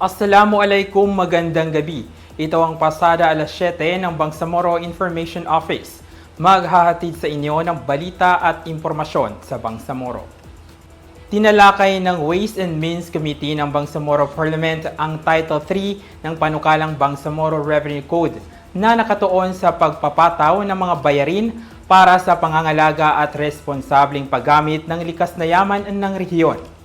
Assalamualaikum, magandang gabi. Ito ang pasada alas 7 ng Bangsamoro Information Office. Maghahatid sa inyo ng balita at impormasyon sa Bangsamoro. Tinalakay ng Ways and Means Committee ng Bangsamoro Parliament ang Title 3 ng panukalang Bangsamoro Revenue Code na nakatuon sa pagpapataw ng mga bayarin para sa pangangalaga at responsableng paggamit ng likas na yaman ng rehiyon.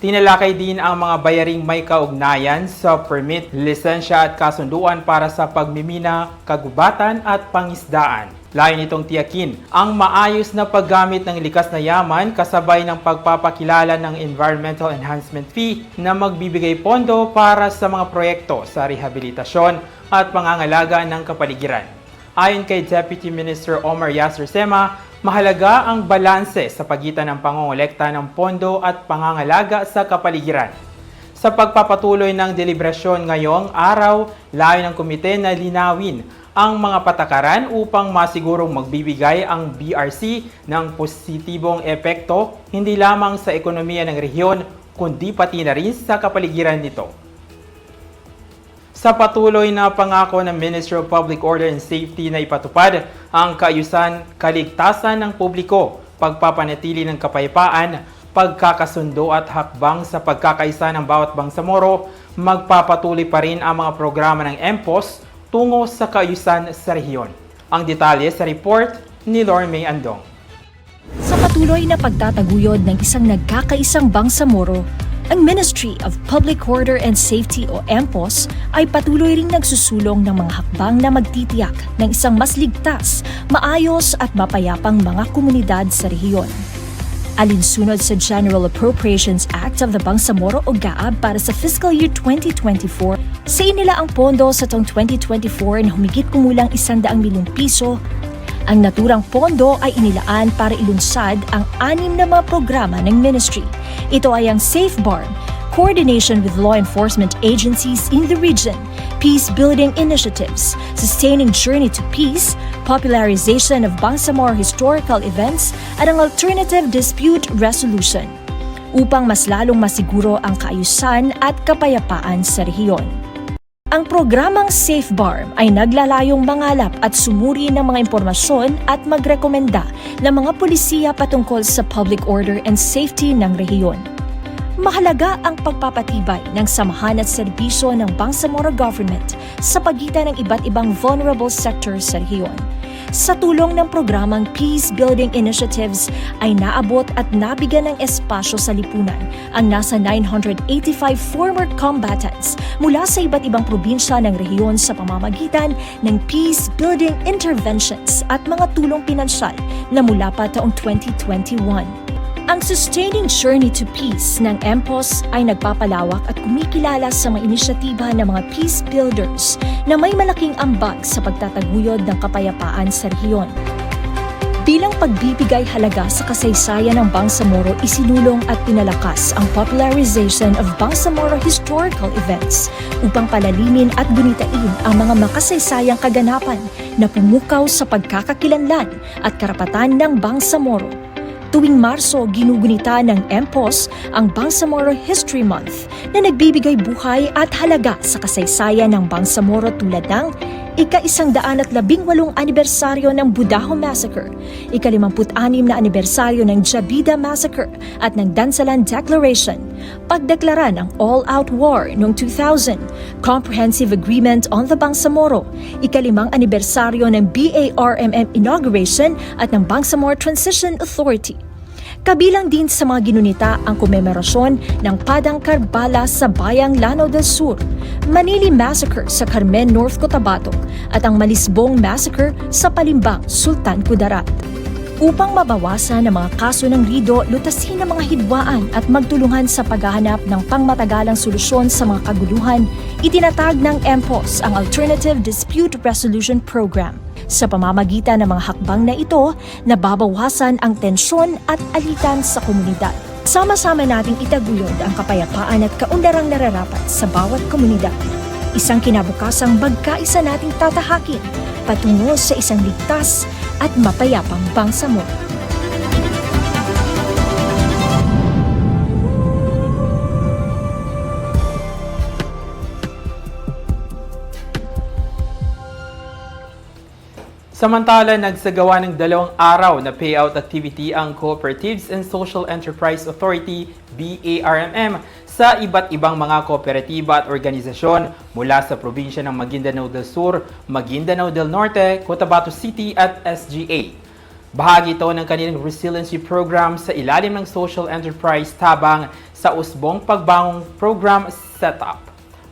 Tinalakay din ang mga bayaring may kaugnayan sa permit, lisensya at kasunduan para sa pagmimina, kagubatan at pangisdaan. Layo nitong tiyakin ang maayos na paggamit ng likas na yaman kasabay ng pagpapakilala ng Environmental Enhancement Fee na magbibigay pondo para sa mga proyekto sa rehabilitasyon at pangangalaga ng kapaligiran. Ayon kay Deputy Minister Omar Yasser Sema, mahalaga ang balanse sa pagitan ng pangongolekta ng pondo at pangangalaga sa kapaligiran. Sa pagpapatuloy ng deliberasyon ngayong araw, layo ng komite na linawin ang mga patakaran upang masigurong magbibigay ang BRC ng positibong epekto hindi lamang sa ekonomiya ng rehiyon kundi pati na rin sa kapaligiran nito. Sa patuloy na pangako ng Ministry of Public Order and Safety na ipatupad ang kaayusan, kaligtasan ng publiko, pagpapanatili ng kapayapaan, pagkakasundo at hakbang sa pagkakaisa ng bawat bangsamoro, magpapatuloy pa rin ang mga programa ng MPOS tungo sa kaayusan sa rehiyon. Ang detalye sa report ni Lorme Andong. Sa patuloy na pagtataguyod ng isang nagkakaisang bangsamoro, ang Ministry of Public Order and Safety o MPOS ay patuloy ring nagsusulong ng mga hakbang na magtitiyak ng isang mas ligtas, maayos at mapayapang mga komunidad sa rehiyon. Alinsunod sa General Appropriations Act of the Bangsamoro o GAAB para sa fiscal year 2024, sa inila ang pondo sa taong 2024 na humigit kumulang 100 milyong piso ang naturang pondo ay inilaan para ilunsad ang anim na mga programa ng ministry. Ito ay ang Safe Barn, coordination with law enforcement agencies in the region, peace building initiatives, sustaining journey to peace, popularization of Bangsamoro historical events, at ang alternative dispute resolution upang mas lalong masiguro ang kaayusan at kapayapaan sa rehiyon. Ang programang Safe Barm ay naglalayong mangalap at sumuri ng mga impormasyon at magrekomenda ng mga pulisiya patungkol sa public order and safety ng rehiyon. Mahalaga ang pagpapatibay ng samahan at serbisyo ng Bangsamoro Government sa pagitan ng iba't ibang vulnerable sectors sa rehiyon. Sa tulong ng programang Peace Building Initiatives ay naabot at nabigyan ng espasyo sa lipunan ang nasa 985 former combatants mula sa iba't ibang probinsya ng rehiyon sa pamamagitan ng peace building interventions at mga tulong pinansyal na mula pa taong 2021. Ang Sustaining Journey to Peace ng MPOS ay nagpapalawak at kumikilala sa mga inisyatiba ng mga peace builders na may malaking ambag sa pagtataguyod ng kapayapaan sa rehiyon. Bilang pagbibigay halaga sa kasaysayan ng Bangsamoro, isinulong at pinalakas ang popularization of Bangsamoro historical events upang palalimin at gunitain ang mga makasaysayang kaganapan na pumukaw sa pagkakakilanlan at karapatan ng Bangsamoro. Tuwing Marso, ginugunita ng MPOS ang Bangsamoro History Month na nagbibigay buhay at halaga sa kasaysayan ng Bangsamoro tulad ng ika-isang daan at labing walong anibersaryo ng Budaho Massacre, ikalimamput-anim na anibersaryo ng Jabida Massacre at ng Dansalan Declaration, pagdeklara ng All-Out War noong 2000, Comprehensive Agreement on the Bangsamoro, ikalimang anibersaryo ng BARMM Inauguration at ng Bangsamoro Transition Authority. Kabilang din sa mga ginunita ang komemorasyon ng Padang Karbala sa Bayang Lanao del Sur, Manili Massacre sa Carmen, North Cotabato at ang Malisbong Massacre sa Palimbang, Sultan Kudarat. Upang mabawasan ang mga kaso ng rido, lutasin ang mga hidwaan at magtulungan sa paghahanap ng pangmatagalang solusyon sa mga kaguluhan, itinatag ng MPOS ang Alternative Dispute Resolution Program. Sa pamamagitan ng mga hakbang na ito, nababawasan ang tensyon at alitan sa komunidad. Sama-sama nating itaguyod ang kapayapaan at kaundarang nararapat sa bawat komunidad. Isang kinabukasang magkaisa nating tatahakin patungo sa isang ligtas at mapayapang bangsamoro. Samantala, nagsagawa ng dalawang araw na payout activity ang Cooperatives and Social Enterprise Authority, BARMM, sa iba't ibang mga kooperatiba at organisasyon mula sa probinsya ng Maguindanao del Sur, Maguindanao del Norte, Cotabato City at SGA. Bahagi ito ng kanilang resiliency program sa ilalim ng social enterprise tabang sa Usbong Pagbangong Program Setup.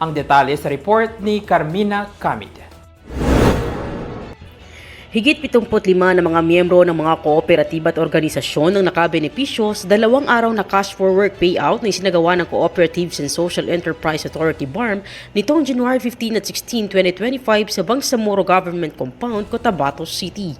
Ang detalye sa report ni Carmina Camid. Higit 75 na mga miyembro ng mga kooperatiba at organisasyon ang nakabenepisyo sa dalawang araw na cash for work payout na isinagawa ng Cooperatives and Social Enterprise Authority BARM nitong January 15 at 16, 2025 sa Bangsamoro Government Compound, Cotabato City.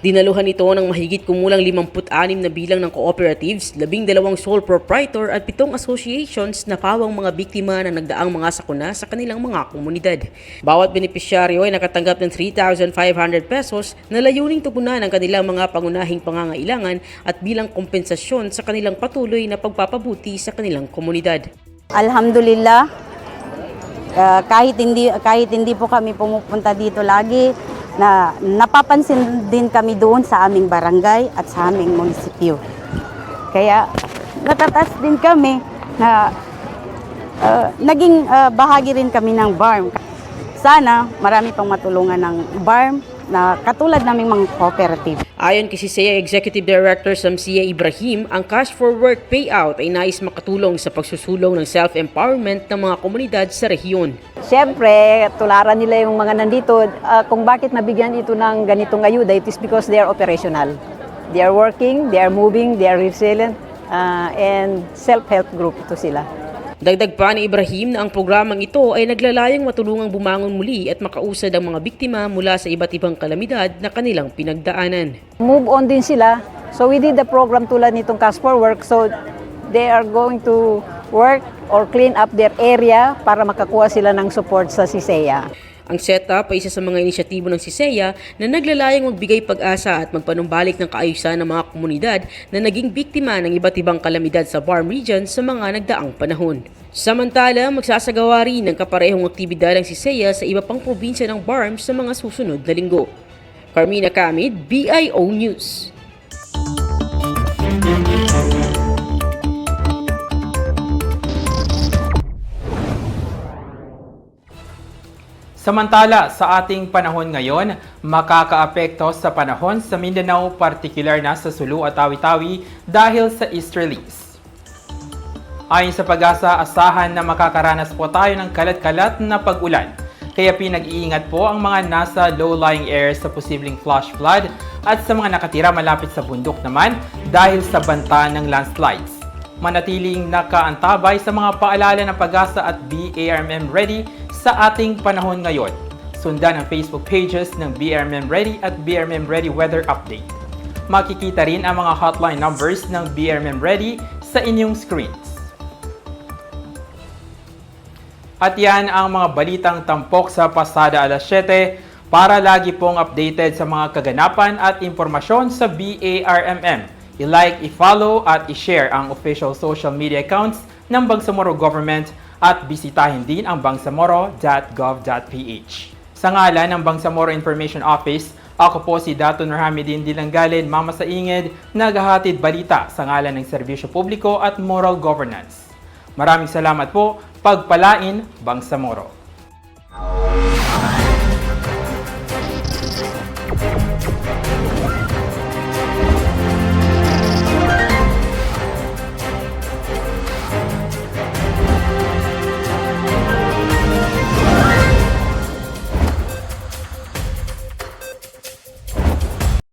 Dinaluhan ito ng mahigit kumulang 56 na bilang ng cooperatives, 12 sole proprietor at 7 associations na pawang mga biktima ng nagdaang mga sakuna sa kanilang mga komunidad. Bawat benepisyaryo ay nakatanggap ng 3,500 pesos na layuning tugunan ang kanilang mga pangunahing pangangailangan at bilang kompensasyon sa kanilang patuloy na pagpapabuti sa kanilang komunidad. Alhamdulillah, ah, kahit hindi kahit hindi po kami pumupunta dito lagi, na napapansin din kami doon sa aming barangay at sa aming munisipyo. Kaya natatas din kami na ah, naging ah, bahagi rin kami ng BARM. Sana marami pang matulungan ng BARM na katulad naming mga cooperative. Ayon kay CISEA Executive Director Samsia Ibrahim, ang cash for work payout ay nais makatulong sa pagsusulong ng self-empowerment ng mga komunidad sa rehiyon. Siyempre, tularan nila yung mga nandito. Ah, kung bakit nabigyan ito ng ganitong ayuda, it is because they are operational. They are working, they are moving, they are resilient, ah, and self-help group ito sila. Dagdag pa ni Ibrahim na ang programang ito ay naglalayong matulungang bumangon muli at makausad ang mga biktima mula sa iba't ibang kalamidad na kanilang pinagdaanan. Move on din sila. So we did the program tulad nitong Cash for Work. So they are going to work or clean up their area para makakuha sila ng support sa CISEA. Ang setup ay isa sa mga inisyatibo ng CISEA na naglalayong magbigay pag-asa at magpanumbalik ng kaayusan ng mga komunidad na naging biktima ng iba't ibang kalamidad sa Barm Region sa mga nagdaang panahon. Samantala, magsasagawa rin ng kaparehong aktibidad ang CISEA sa iba pang probinsya ng Barm sa mga susunod na linggo. Carmina Camid, BIO News. Samantala, sa ating panahon ngayon, makakaapekto sa panahon sa Mindanao, partikular na sa Sulu at Tawi-Tawi dahil sa easterlies. Ayon sa pag-asa, asahan na makakaranas po tayo ng kalat-kalat na pag-ulan. Kaya pinag-iingat po ang mga nasa low-lying areas sa posibleng flash flood at sa mga nakatira malapit sa bundok naman dahil sa banta ng landslides manatiling nakaantabay sa mga paalala ng pag-asa at BARMM Ready sa ating panahon ngayon. Sundan ang Facebook pages ng BRMM Ready at BRMM Ready Weather Update. Makikita rin ang mga hotline numbers ng BRMM Ready sa inyong screens. At yan ang mga balitang tampok sa pasada alas 7 para lagi pong updated sa mga kaganapan at impormasyon sa BARMM. I-like, i-follow at i-share ang official social media accounts ng Bangsamoro Government at bisitahin din ang bangsamoro.gov.ph. Sa ngalan ng Bangsamoro Information Office, ako po si Dato Nurhamidin Dilanggalin, Mama sa Ingid, naghahatid balita sa ngalan ng serbisyo publiko at moral governance. Maraming salamat po, pagpalain Bangsamoro.